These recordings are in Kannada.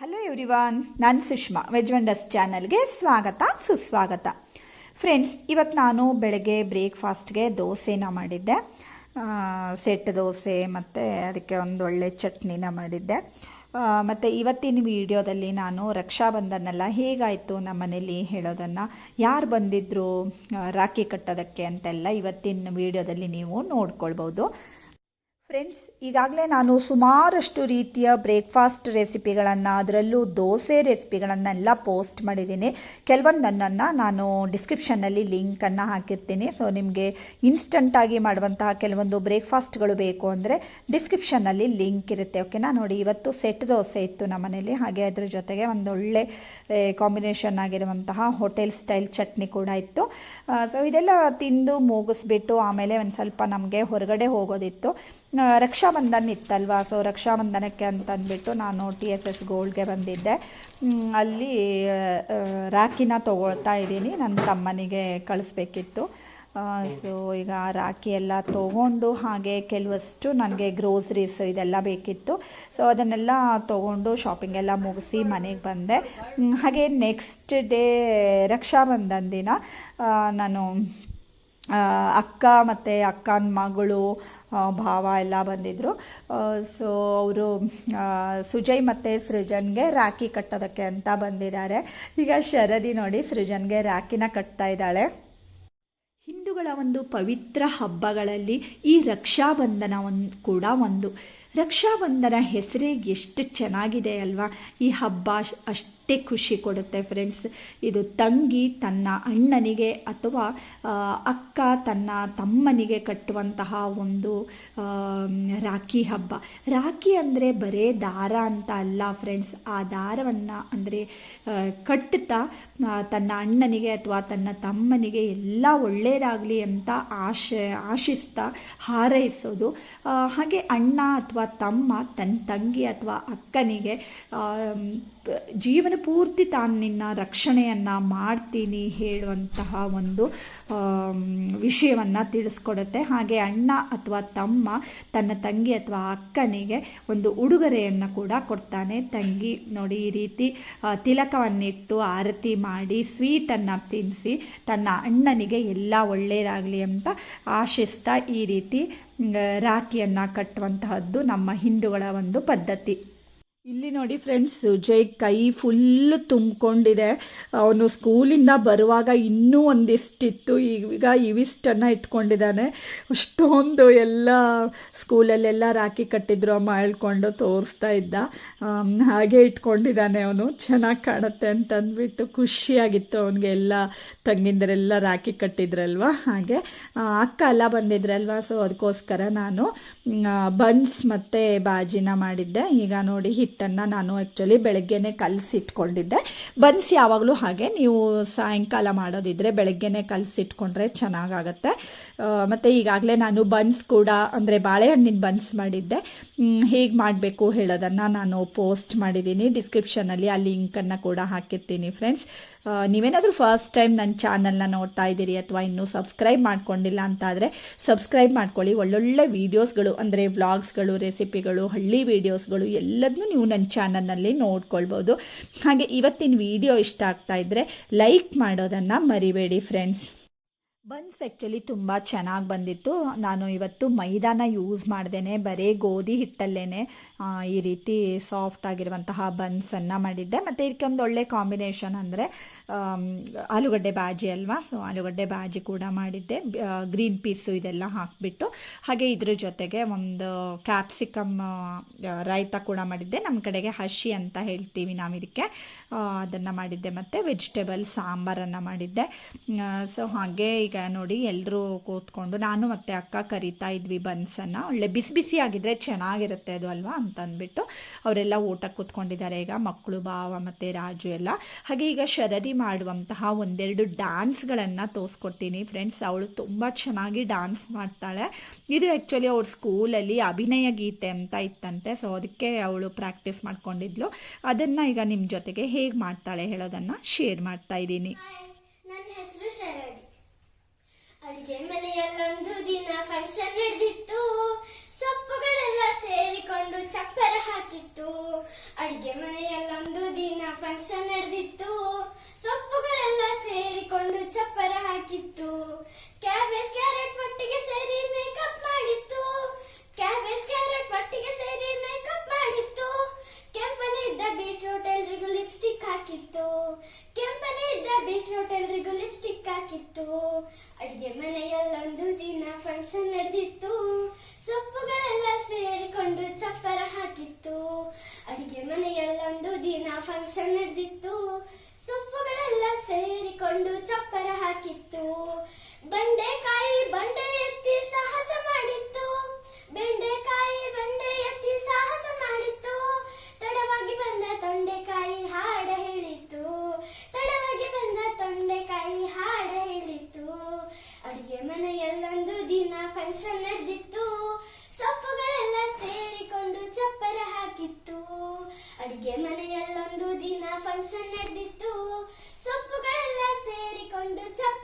ಹಲೋ ಎವ್ರಿವಾನ್ ನಾನು ಸುಷ್ಮಾ ವೆಜ್ ವಂಡರ್ಸ್ ಚಾನಲ್ಗೆ ಸ್ವಾಗತ, ಸುಸ್ವಾಗತ. ಫ್ರೆಂಡ್ಸ್ ಇವತ್ತು ನಾನು ಬೆಳಗ್ಗೆ ಬ್ರೇಕ್ಫಾಸ್ಟ್ಗೆ ದೋಸೆನ ಮಾಡಿದ್ದೆ. ಸೆಟ್ ದೋಸೆ ಮತ್ತು ಅದಕ್ಕೆ ಒಂದು ಒಳ್ಳೆ ಚಟ್ನಿನ ಮಾಡಿದ್ದೆ. ಮತ್ತು ಇವತ್ತಿನ ವಿಡಿಯೋದಲ್ಲಿ ನಾನು ರಕ್ಷಾಬಂಧನೆಲ್ಲ, ಹೇಗಾಯಿತು ನಮ್ಮ ಮನೇಲಿ ಹೇಳೋದನ್ನು. ಯಾರು ಬಂದಿದ್ದರು ರಾಖಿ ಕಟ್ಟೋದಕ್ಕೆ ಅಂತೆಲ್ಲ ಇವತ್ತಿನ ವಿಡಿಯೋದಲ್ಲಿ ನೀವು ನೋಡ್ಕೊಳ್ಬೋದು. ಫ್ರೆಂಡ್ಸ್, ಈಗಾಗಲೇ ನಾನು ಸುಮಾರಷ್ಟು ರೀತಿಯ ಬ್ರೇಕ್ಫಾಸ್ಟ್ ರೆಸಿಪಿಗಳನ್ನು, ಅದರಲ್ಲೂ ದೋಸೆ ರೆಸಿಪಿಗಳನ್ನೆಲ್ಲ ಪೋಸ್ಟ್ ಮಾಡಿದ್ದೀನಿ. ಕೆಲವೊಂದನ್ನು ನಾನು ಡಿಸ್ಕ್ರಿಪ್ಷನ್ನಲ್ಲಿ ಲಿಂಕನ್ನು ಹಾಕಿರ್ತೀನಿ. ಸೊ ನಿಮಗೆ ಇನ್ಸ್ಟಂಟಾಗಿ ಮಾಡುವಂತಹ ಕೆಲವೊಂದು ಬ್ರೇಕ್ಫಾಸ್ಟ್ಗಳು ಬೇಕು ಅಂದರೆ ಡಿಸ್ಕ್ರಿಪ್ಷನ್ನಲ್ಲಿ ಲಿಂಕ್ ಇರುತ್ತೆ. ಓಕೆನಾ ನೋಡಿ, ಇವತ್ತು ಸೆಟ್ ದೋಸೆ ಇತ್ತು ನಮ್ಮ ಮನೇಲಿ. ಹಾಗೆ ಅದರ ಜೊತೆಗೆ ಒಂದು ಒಳ್ಳೆ ಕಾಂಬಿನೇಷನ್ ಆಗಿರುವಂತಹ ಹೋಟೆಲ್ ಸ್ಟೈಲ್ ಚಟ್ನಿ ಕೂಡ ಇತ್ತು. ಸೊ ಇದೆಲ್ಲ ತಿಂದು ಮುಗಿಸ್ಬಿಟ್ಟು ಆಮೇಲೆ ಒಂದು ಸ್ವಲ್ಪ ನಮಗೆ ಹೊರಗಡೆ ಹೋಗೋದಿತ್ತು. ರಕ್ಷಾಬಂಧನ್ ಇತ್ತಲ್ವಾ? ಸೊ ರಕ್ಷಾಬಂಧನಕ್ಕೆ ಅಂತಂದ್ಬಿಟ್ಟು ನಾನು ಟಿ ಎಸ್ ಎಸ್ ಗೋಲ್ಡ್ಗೆ ಬಂದಿದ್ದೆ. ಅಲ್ಲಿ ರಾಖಿನ ತೊಗೊಳ್ತಾ ಇದ್ದೀನಿ. ನನ್ನ ತಮ್ಮನಿಗೆ ಕಳಿಸ್ಬೇಕಿತ್ತು. ಸೊ ಈಗ ರಾಖಿ ಎಲ್ಲ ತೊಗೊಂಡು ಹಾಗೆ ಕೆಲವಷ್ಟು ನನಗೆ ಗ್ರೋಸರೀಸ್ ಇದೆಲ್ಲ ಬೇಕಿತ್ತು. ಸೊ ಅದನ್ನೆಲ್ಲ ತೊಗೊಂಡು ಶಾಪಿಂಗ್ ಎಲ್ಲ ಮುಗಿಸಿ ಮನೆಗೆ ಬಂದೆ. ಹಾಗೆ ನೆಕ್ಸ್ಟ್ ಡೇ ರಕ್ಷಾಬಂಧನ್ ದಿನ ನಾನು ಅಕ್ಕ ಮತ್ತು ಅಕ್ಕನ ಮಗಳು ಭಾವ ಎಲ್ಲ ಬಂದಿದ್ದರು ಸೊ ಅವರು ಸುಜಯ್ ಮತ್ತು ಸೃಜನ್ಗೆ ರಾಖಿ ಕಟ್ಟೋದಕ್ಕೆ ಅಂತ ಬಂದಿದ್ದಾರೆ. ಈಗ ಶರದಿ ನೋಡಿ ಸೃಜನ್ಗೆ ರಾಖಿನ ಕಟ್ತಾ ಇದ್ದಾಳೆ. ಹಿಂದೂಗಳ ಒಂದು ಪವಿತ್ರ ಹಬ್ಬಗಳಲ್ಲಿ ಈ ರಕ್ಷಾಬಂಧನ ಒಂದು ಕೂಡ ಒಂದು. ರಕ್ಷಾಬಂಧನ ಹೆಸರೇ ಎಷ್ಟು ಚೆನ್ನಾಗಿದೆ ಅಲ್ವಾ? ಈ ಹಬ್ಬ ಅಶ್- ಅಷ್ಟೇ ಖುಷಿ ಕೊಡುತ್ತೆ ಫ್ರೆಂಡ್ಸ್ ಇದು ತಂಗಿ ತನ್ನ ಅಣ್ಣನಿಗೆ ಅಥವಾ ಅಕ್ಕ ತನ್ನ ತಮ್ಮನಿಗೆ ಕಟ್ಟುವಂತಹ ಒಂದು ರಾಖಿ ಹಬ್ಬ. ರಾಖಿ ಅಂದರೆ ಬರೇ ದಾರ ಅಂತ ಅಲ್ಲ ಫ್ರೆಂಡ್ಸ್ ಆ ದಾರವನ್ನು ಅಂದರೆ ಕಟ್ಟುತ್ತಾ ತನ್ನ ಅಣ್ಣನಿಗೆ ಅಥವಾ ತನ್ನ ತಮ್ಮನಿಗೆ ಎಲ್ಲ ಒಳ್ಳೆಯದಾಗಲಿ ಅಂತ ಆಶ, ಆಶಿಸ್ತಾ ಹಾರೈಸೋದು. ಹಾಗೆ ಅಣ್ಣ ಅಥವಾ ತಮ್ಮ ತನ್ನ ತಂಗಿ ಅಥವಾ ಅಕ್ಕನಿಗೆ ಜೀವನ ಪೂರ್ತಿ ತಾನು ನಿನ್ನ ರಕ್ಷಣೆಯನ್ನು ಮಾಡ್ತೀನಿ ಹೇಳುವಂತಹ ಒಂದು ವಿಷಯವನ್ನ ತಿಳಿಸ್ಕೊಡುತ್ತೆ. ಹಾಗೆ ಅಣ್ಣ ಅಥವಾ ತಮ್ಮ, ತನ್ನ ತಂಗಿ ಅಥವಾ ಅಕ್ಕನಿಗೆ ಒಂದು ಉಡುಗೊರೆಯನ್ನು ಕೂಡ ಕೊಡ್ತಾನೆ. ತಂಗಿ ನೋಡಿ ಈ ರೀತಿ ತಿಲಕವನ್ನಿಟ್ಟು ಆರತಿ ಮಾಡಿ ಸ್ವೀಟನ್ನು ತಿನ್ನಿಸಿ ತನ್ನ ಅಣ್ಣನಿಗೆ ಎಲ್ಲ ಒಳ್ಳೆಯದಾಗಲಿ ಅಂತ ಆಶಿಸ್ತಾ ಈ ರೀತಿ ರಾಖಿಯನ್ನು ಕಟ್ಟುವಂತಹದ್ದು ನಮ್ಮ ಹಿಂದೂಗಳ ಒಂದು ಪದ್ಧತಿ. ಇಲ್ಲಿ ನೋಡಿ ಫ್ರೆಂಡ್ಸ್ ಸುಜಯ್ ಕೈ ಫುಲ್ ತುಂಬಿಕೊಂಡಿದೆ. ಅವನು ಸ್ಕೂಲಿಂದ ಬರುವಾಗ ಇನ್ನೂ ಒಂದಿಷ್ಟಿತ್ತು. ಈಗ ಇವಿಷ್ಟನ್ನು ಇಟ್ಕೊಂಡಿದ್ದಾನೆ. ಅಷ್ಟೊಂದು ಎಲ್ಲ ಸ್ಕೂಲಲ್ಲೆಲ್ಲ ರಾಖಿ ಕಟ್ಟಿದ್ರು, ಅಮ್ಮ ಹೇಳ್ಕೊಂಡು ತೋರಿಸ್ತಾ ಇದ್ದ. ಹಾಗೆ ಇಟ್ಕೊಂಡಿದ್ದಾನೆ ಅವನು. ಚೆನ್ನಾಗಿ ಕಾಣುತ್ತೆ ಅಂತಂದ್ಬಿಟ್ಟು ಖುಷಿಯಾಗಿತ್ತು ಅವನಿಗೆ ಎಲ್ಲ ತಂಗಿಂದರೆಲ್ಲ ರಾಖಿ ಕಟ್ಟಿದ್ರಲ್ವ? ಹಾಗೆ ಅಕ್ಕ ಎಲ್ಲ ಬಂದಿದ್ರಲ್ವ? ಸೊ ಅದಕ್ಕೋಸ್ಕರ ನಾನು ಬನ್ಸ್ ಮತ್ತು ಬಾಜಿನ ಮಾಡಿದ್ದೆ. ಈಗ ನೋಡಿ ಹಿಟ್ಟನ್ನು ನಾನು ಆ್ಯಕ್ಚುಲಿ ಬೆಳಗ್ಗೆನೆ ಕಲಸಿಟ್ಕೊಂಡಿದ್ದೆ. ಬನ್ಸ್ ಯಾವಾಗಲೂ ಹಾಗೆ, ನೀವು ಸಾಯಂಕಾಲ ಮಾಡೋದಿದ್ರೆ ಬೆಳಗ್ಗೆನೆ ಕಲಸಿಟ್ಕೊಂಡ್ರೆ ಚೆನ್ನಾಗಾಗತ್ತೆ. ಮತ್ತು ಈಗಾಗಲೇ ನಾನು ಬನ್ಸ್ ಕೂಡ, ಅಂದರೆ ಬಾಳೆಹಣ್ಣಿನ ಬನ್ಸ್ ಮಾಡಿದ್ದೆ. ಹೀಗೆ ಮಾಡಬೇಕು ಹೇಳೋದನ್ನು ನಾನು ಪೋಸ್ಟ್ ಮಾಡಿದ್ದೀನಿ. ಡಿಸ್ಕ್ರಿಪ್ಷನಲ್ಲಿ ಆ ಲಿಂಕನ್ನು ಕೂಡ ಹಾಕಿರ್ತೀನಿ ಫ್ರೆಂಡ್ಸ್ ನೀವೇನಾದರೂ ಫಸ್ಟ್ ಟೈಮ್ ನನ್ನ ಚಾನಲ್ನ ನೋಡ್ತಾ ಇದ್ದೀರಿ ಅಥವಾ ಇನ್ನೂ ಸಬ್ಸ್ಕ್ರೈಬ್ ಮಾಡ್ಕೊಂಡಿಲ್ಲ ಅಂತಾದರೆ ಸಬ್ಸ್ಕ್ರೈಬ್ ಮಾಡ್ಕೊಳ್ಳಿ. ಒಳ್ಳೊಳ್ಳೆ ವೀಡಿಯೋಸ್ಗಳು ಅಂದರೆ ವ್ಲಾಗ್ಸ್ಗಳು ರೆಸಿಪಿಗಳು ಹಳ್ಳಿ ವೀಡಿಯೋಸ್ಗಳು ಎಲ್ಲದನ್ನೂ ನೀವು ನನ್ನ ಚಾನಲ್ನಲ್ಲಿ ನೋಡ್ಕೊಳ್ಬೋದು. ಹಾಗೆ ಇವತ್ತಿನ ವಿಡಿಯೋ ಇಷ್ಟ ಆಗ್ತಾ ಇದ್ದರೆ ಲೈಕ್ ಮಾಡೋದನ್ನು ಮರಿಬೇಡಿ ಫ್ರೆಂಡ್ಸ್ ಬನ್ಸ್ ಆ್ಯಕ್ಚುಲಿ ತುಂಬ ಚೆನ್ನಾಗಿ ಬಂದಿತ್ತು. ನಾನು ಇವತ್ತು ಮೈದಾನ ಯೂಸ್ ಮಾಡ್ದೇನೆ, ಬರೀ ಗೋಧಿ ಹಿಟ್ಟಲ್ಲೇ ಈ ರೀತಿ ಸಾಫ್ಟ್ ಆಗಿರುವಂತಹ ಬನ್ಸನ್ನು ಮಾಡಿದ್ದೆ. ಮತ್ತು ಇದಕ್ಕೆ ಒಂದು ಒಳ್ಳೆ ಕಾಂಬಿನೇಷನ್ ಅಂದರೆ ಆಲೂಗಡ್ಡೆ ಬಾಜಿ ಅಲ್ವಾ? ಸೊ ಆಲೂಗಡ್ಡೆ ಬಾಜಿ ಕೂಡ ಮಾಡಿದ್ದೆ. ಗ್ರೀನ್ ಪೀಸು ಇದೆಲ್ಲ ಹಾಕಿಬಿಟ್ಟು. ಹಾಗೆ ಇದ್ರ ಜೊತೆಗೆ ಒಂದು ಕ್ಯಾಪ್ಸಿಕಮ್ ರಾಯ್ತ ಕೂಡ ಮಾಡಿದ್ದೆ. ನಮ್ಮ ಕಡೆಗೆ ಹಸಿ ಅಂತ ಹೇಳ್ತೀವಿ ನಾವು ಇದಕ್ಕೆ. ಅದನ್ನು ಮಾಡಿದ್ದೆ. ಮತ್ತು ವೆಜಿಟೇಬಲ್ ಸಾಂಬಾರನ್ನು ಮಾಡಿದ್ದೆ. ಸೊ ಹಾಗೆ ನೋಡಿ ಎಲ್ಲರೂ ಕೂತ್ಕೊಂಡು, ನಾನು ಮತ್ತೆ ಅಕ್ಕ ಕರಿತಾ ಇದ್ವಿ ಬನ್ಸನ್ನು. ಒಳ್ಳೆ ಬಿಸಿ ಬಿಸಿ ಆಗಿದ್ರೆ ಚೆನ್ನಾಗಿರುತ್ತೆ ಅದು ಅಲ್ವಾ ಅಂತ ಅಂದ್ಬಿಟ್ಟು ಅವರೆಲ್ಲ ಊಟ ಕೂತ್ಕೊಂಡಿದ್ದಾರೆ. ಈಗ ಮಕ್ಕಳು, ಭಾವ ಮತ್ತು ರಾಜು ಎಲ್ಲ. ಹಾಗೆ ಈಗ ಶರದಿ ಮಾಡುವಂತಹ ಒಂದೆರಡು ಡ್ಯಾನ್ಸ್ಗಳನ್ನು ತೋರಿಸ್ಕೊಡ್ತೀನಿ. ಫ್ರೆಂಡ್ಸ್ ಅವಳು ತುಂಬ ಚೆನ್ನಾಗಿ ಡ್ಯಾನ್ಸ್ ಮಾಡ್ತಾಳೆ. ಇದು ಆ್ಯಕ್ಚುಲಿ ಅವ್ರ ಸ್ಕೂಲಲ್ಲಿ ಅಭಿನಯ ಗೀತೆ ಅಂತ ಇತ್ತಂತೆ. ಸೊ ಅದಕ್ಕೆ ಅವಳು ಪ್ರಾಕ್ಟೀಸ್ ಮಾಡ್ಕೊಂಡಿದ್ಲು. ಅದನ್ನು ಈಗ ನಿಮ್ಮ ಜೊತೆಗೆ ಹೇಗೆ ಮಾಡ್ತಾಳೆ ಹೇಳೋದನ್ನು ಶೇರ್ ಮಾಡ್ತಾ ಇದ್ದೀನಿ. ನನ್ನ ಹೆಸರು ಶರದಿ. ಅಡಿಗೆ ಮನೆಯಲ್ಲೊಂದು ದಿನ ಫಂಕ್ಷನ್ ನಡೆದಿತ್ತು. ಸೊಪ್ಪುಗಳೆಲ್ಲ ಸೇರಿಕೊಂಡು ಚಪ್ಪರ ಹಾಕಿತ್ತು. ಅಡಿಗೆ ಮನೆಯಲ್ಲೊಂದು ದಿನ ಫಂಕ್ಷನ್ ನಡೆದಿತ್ತು. ಸೊಪ್ಪುಗಳೆಲ್ಲ ಸೇರಿಕೊಂಡು ಚಪ್ಪರ ಹಾಕಿತ್ತು. ಕ್ಯಾಬೇಜ್ ಕ್ಯಾರೆಟ್ ಪಟ್ಟಿಗೆ ಸೇರಿ ಮೇಕಪ್ ಮಾಡಿತ್ತು. ಕ್ಯಾಬೇಜ್ ಕ್ಯಾರೆಟ್ ಪಟ್ಟಿಗೆ ಸೇರಿ ಮೇಕಪ್ ಮಾಡಿತ್ತು. ಕೆಂಪನೆ ಇದ್ದ ಬೀಟ್ರೂಟ್ ಎಲ್ರಿಗೂ ಲಿಪ್ಸ್ಟಿಕ್ ಹಾಕಿತ್ತು. ಕೆಂಪನೆ ಇದ್ದ ಬೀಟ್ರೂಟ್ ಎಲ್ರಿಗೂ ಲಿಪ್ಸ್ಟಿಕ್ ಹಾಕಿತ್ತು. ಅಡಿಗೆ ಮನೆಯಲ್ಲೊಂದು ದಿನ ಫಂಕ್ಷನ್ ನಡೆದಿತ್ತು. ಸೊಪ್ಪುಗಳೆಲ್ಲ ಸೇರಿಕೊಂಡು ಚಪ್ಪರ ಹಾಕಿತ್ತು. ಅಡಿಗೆ ಮನೆಯಲ್ಲೊಂದು ದಿನ ಫಂಕ್ಷನ್ ನಡೆದಿತ್ತು. ಸೊಪ್ಪುಗಳೆಲ್ಲ ಸೇರಿಕೊಂಡು ಚಪ್ಪರ ಅಡಿಗೆ ಮನೆಯಲ್ಲೊಂದು ದಿನ ಫಂಕ್ಷನ್ ನಡೆದಿತ್ತು. ಸೊಪ್ಪುಗಳೆಲ್ಲ ಸೇರಿಕೊಂಡು ಚಪ್ಪರ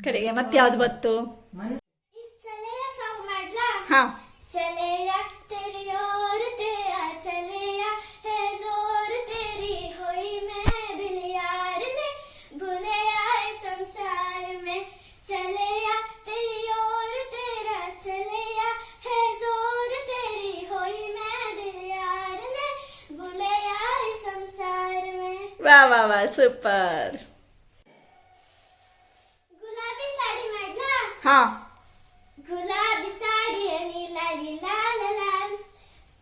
ಕಡೆಗೆ ಮತ್ತೆ ಯಾವ್ದು ಬತ್ತು ಈ ಚಲೆಯ ಸಾಂಗ್ ಮಾಡ್ಲಾ ಹಾ चलेया तेरी ओर तेरा ಮಾಡ್ಲಾ ಹಾ गुलाबी साडी आणि लाली लाल लाल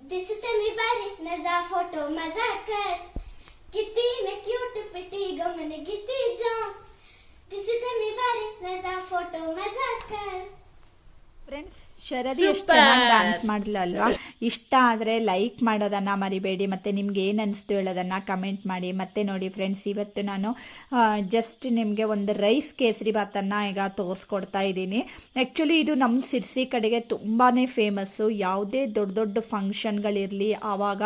दिसते मी बारी नजा फोटो मजा कर किती मी क्यूट पिटी ग म्हणे किती जाम दिसते मी बारी नजा फोटो मजा कर ಫ್ರೆಂಡ್ಸ್ ಶರದಿ ಎಷ್ಟು Super. ಚೆನ್ನಾಗಿ ಡ್ಯಾನ್ಸ್ ಮಾಡಲಿಲ್ಲ ಅಲ್ವಾ ಇಷ್ಟ ಆದರೆ ಲೈಕ್ ಮಾಡೋದನ್ನು ಮರಿಬೇಡಿ, ಮತ್ತು ನಿಮ್ಗೆ ಏನು ಅನಿಸ್ತು ಹೇಳೋದನ್ನು ಕಮೆಂಟ್ ಮಾಡಿ. ಮತ್ತೆ ನೋಡಿ ಫ್ರೆಂಡ್ಸ್ ಇವತ್ತು ನಾನು ಜಸ್ಟ್ ನಿಮಗೆ ಒಂದು ರೈಸ್ ಕೇಸರಿ ಭಾತನ್ನು ಈಗ ತೋರಿಸ್ಕೊಡ್ತಾ ಇದ್ದೀನಿ. ಆ್ಯಕ್ಚುಲಿ ಇದು ನಮ್ಮ ಸಿರ್ಸಿ ಕಡೆಗೆ ತುಂಬಾ ಫೇಮಸ್ಸು ಯಾವುದೇ ದೊಡ್ಡ ದೊಡ್ಡ ಫಂಕ್ಷನ್ಗಳಿರಲಿ ಆವಾಗ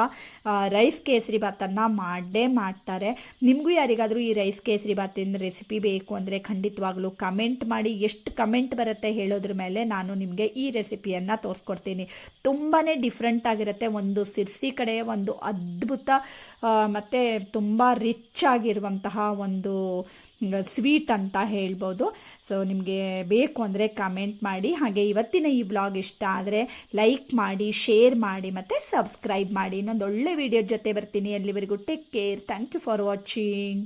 ರೈಸ್ ಕೇಸರಿ ಭಾತನ್ನು ಮಾಡೇ ಮಾಡ್ತಾರೆ. ನಿಮಗೂ ಯಾರಿಗಾದರೂ ಈ ರೈಸ್ ಕೇಸರಿ ಭಾತಿನ ರೆಸಿಪಿ ಬೇಕು ಅಂದರೆ ಖಂಡಿತವಾಗ್ಲೂ ಕಮೆಂಟ್ ಮಾಡಿ. ಎಷ್ಟು ಕಮೆಂಟ್ ಬರುತ್ತೆ ಹೇಳೋದ್ರ ಮೇಲೆ ನಾನು ನಿಮಗೆ ಈ ರೆಸಿಪಿಯನ್ನು ತೋರಿಸ್ಕೊಡ್ತೀನಿ. ತುಂಬಾ ಡಿಫ್ರೆಂಟ್ ಆಗಿರುತ್ತೆ. ಒಂದು ಸಿರ್ಸಿ ಕಡೆ, ಒಂದು ಅದ್ಭುತ ಮತ್ತು ತುಂಬ ರಿಚ್ ಆಗಿರುವಂತಹ ಒಂದು ಸ್ವೀಟ್ ಅಂತ ಹೇಳ್ಬೋದು. ಸೊ ನಿಮಗೆ ಬೇಕು ಅಂದರೆ ಕಮೆಂಟ್ ಮಾಡಿ. ಹಾಗೆ ಇವತ್ತಿನ ಈ ವ್ಲಾಗ್ ಇಷ್ಟ ಆದರೆ ಲೈಕ್ ಮಾಡಿ ಶೇರ್ ಮಾಡಿ, ಮತ್ತು ಸಬ್ಸ್ಕ್ರೈಬ್ ಮಾಡಿ. ಇನ್ನೊಂದು ಒಳ್ಳೆ ವಿಡಿಯೋ ಜೊತೆ ಬರ್ತೀನಿ. ಅಲ್ಲಿವರೆಗೂ take care thank you for watching